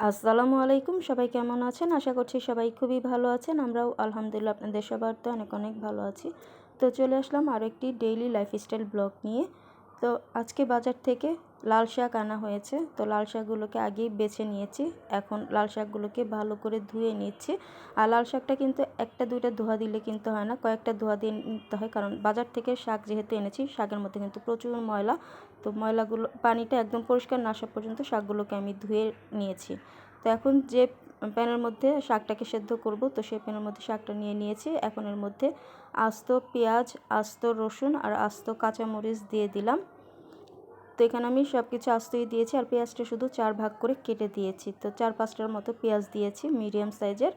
আসসালামু আলাইকুম, সবাই কেমন আছেন? আশা করছি সবাই খুবই ভালো আছেন। আমরাও আলহামদুলিল্লাহ আপনাদের সবার তো অনেক অনেক ভালো আছি। তো চলে আসলাম আরও একটি ডেইলি লাইফস্টাইল ব্লগ নিয়ে। তো আজকে বাজার থেকে লাল শাক আনা হয়েছে। তো লাল শাকগুলোকে আগেই বেছে নিয়েছি। এখন লাল শাকগুলোকে ভালো করে ধুয়ে নিচ্ছি। আর লাল শাকটা কিন্তু একটা দুইটা ধোয়া দিলে কিন্তু হয় না। কয়েকটা ধোয়া দিয়ে নিতে হয়। কারণ বাজার থেকে শাক যেহেতু এনেছি, শাকের মধ্যে কিন্তু প্রচুর ময়লা। তো ময়লাগুলো, পানিটা একদম পরিষ্কার না আসা পর্যন্ত শাকগুলোকে আমি ধুয়ে নিয়েছি। তো এখন যে প্যানের মধ্যে শাকটাকে সেদ্ধ করব, তো সেই প্যানের মধ্যে শাকটা নিয়ে নিয়েছি। এখন এর মধ্যে আস্ত পেঁয়াজ, আস্ত রসুন আর আস্ত কাঁচামরিচ দিয়ে দিলাম। তো এখানে আমি সব কিছু আস্তই দিয়েছি আর পেঁয়াজটা শুধু চার ভাগ করে কেটে দিয়েছি। তো চার পাঁচটার মতো পেঁয়াজ দিয়েছি, মিডিয়াম সাইজের।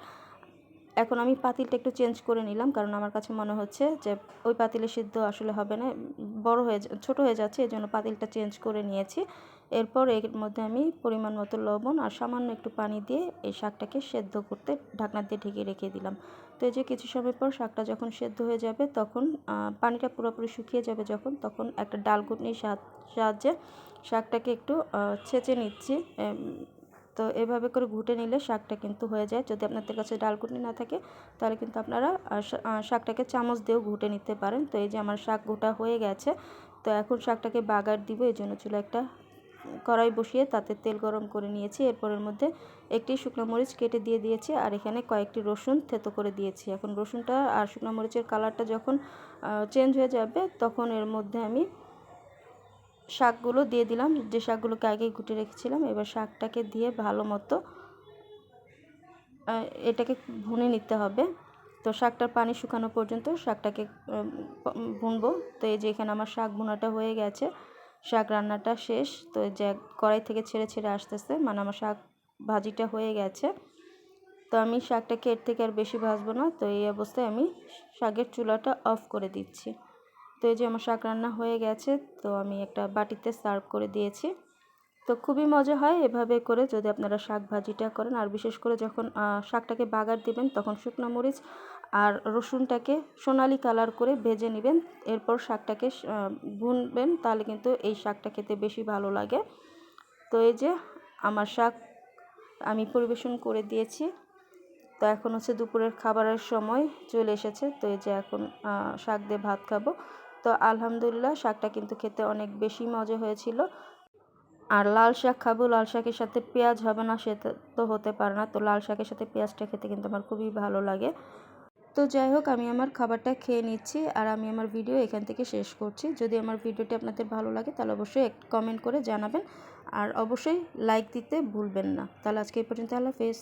এখন আমি পাতিলটা একটু চেঞ্জ করে নিলাম, কারণ আমার কাছে মনে হচ্ছে যে ওই পাতিলে সিদ্ধ আসলে হবে না, বড় হয়ে ছোট হয়ে যাচ্ছে এই জন্য পাতিলটা চেঞ্জ করে নিয়েছি। এরপর এর মধ্যে আমি পরিমাণ মতো লবণ আর সামান্য একটু পানি দিয়ে এই শাকটাকে সেদ্ধ করতে ঢাকনা দিয়ে ঢেকে রেখে দিলাম। তো এই যে কিছু সময় পর শাকটা যখন সেদ্ধ হয়ে যাবে, তখন পানিটা পুরোপুরি শুকিয়ে যাবে যখন, তখন একটা ডাল ঘুটনির সাহায্যে শাকটাকে একটু ছেঁচে নিচ্ছি তো এভাবে করে ঘুটে নিলে শাকটা কিন্তু হয়ে যায়। যদি আপনাদের কাছে ডালকুটনি না থাকে, তাহলে কিন্তু আপনারা শাকটাকে চামচ দিয়েও ঘুটে নিতে পারেন। তো এই যে আমার শাক ঘুটা হয়ে গেছে, তো এখন শাকটাকে বাগার দিব। এই জন্য চুলো একটা কড়াই বসিয়ে তাতে তেল গরম করে নিয়েছি। এরপরের মধ্যে একটি শুকনো মরিচ কেটে দিয়ে দিয়েছি, আর এখানে কয়েকটি রসুন থেতো করে দিয়েছি। এখন রসুনটা আর শুকনো মরিচের কালারটা যখন চেঞ্জ হয়ে যাবে, তখন এর মধ্যে আমি শাকগুলো দিয়ে দিলাম। যে শাকগুলোকে আগে ঘুটে রেখেছিলাম, এবার শাকটাকে দিয়ে ভালো মতো এটাকে ভুনে নিতে হবে। তো শাকটার পানি শুকানো পর্যন্ত শাকটাকে ভুনবো। তো এই যে এখানে আমার শাক ভুনাটা হয়ে গেছে, শাক রান্নাটা শেষ। তো যে কড়াই থেকে ছেড়ে ছেড়ে আসতেছে মানে আমার শাক ভাজিটা হয়ে গেছে। তো আমি শাকটাকে এর থেকে আর বেশি ভাজবো না। তো এই অবস্থায় আমি শাকের চুলাটা অফ করে দিচ্ছি। তো এই যে আমার শাক রান্না হয়ে গেছে, তো আমি একটা বাটিতে সার্ভ করে দিয়েছি। তো খুবই মজা হয় এভাবে করে যদি আপনারা শাক ভাজিটা করেন। আর বিশেষ করে যখন শাকটাকে বাগার দিবেন, তখন শুকনো মরিচ আর রসুনটাকে সোনালি কালার করে ভেজে নেবেন। এরপর শাকটাকে ভুনবেন, তাহলে কিন্তু এই শাকটা খেতে বেশি ভালো লাগে। তো এই যে আমার শাক আমি পরিবেশন করে দিয়েছি। তো এখন হচ্ছে দুপুরের খাবারের সময় চলে এসেছে। তো এই যে এখন শাক দিয়ে ভাত খাব। তো আলহামদুলিল্লাহ, শাকটা কিন্তু খেতে অনেক বেশি মজা হয়েছিল। আর লাল শাক খাব, লাল শাকের সাথে পেঁয়াজ হবে না, সে তো হতে পারে না। তো লাল শাকের সাথে পেঁয়াজটা খেতে কিন্তু আমার খুবই ভালো লাগে। তো যাই হোক, আমি আমার খাবারটা খেয়ে নিচ্ছি আর আমি আমার ভিডিও এখান থেকে শেষ করছি। যদি আমার ভিডিওটি আপনাদের ভালো লাগে, তাহলে অবশ্যই কমেন্ট করে জানাবেন। আর অবশ্যই লাইক দিতে ভুলবেন না। তাহলে আজকে এই পর্যন্ত, আল্লাহ হাফেজ।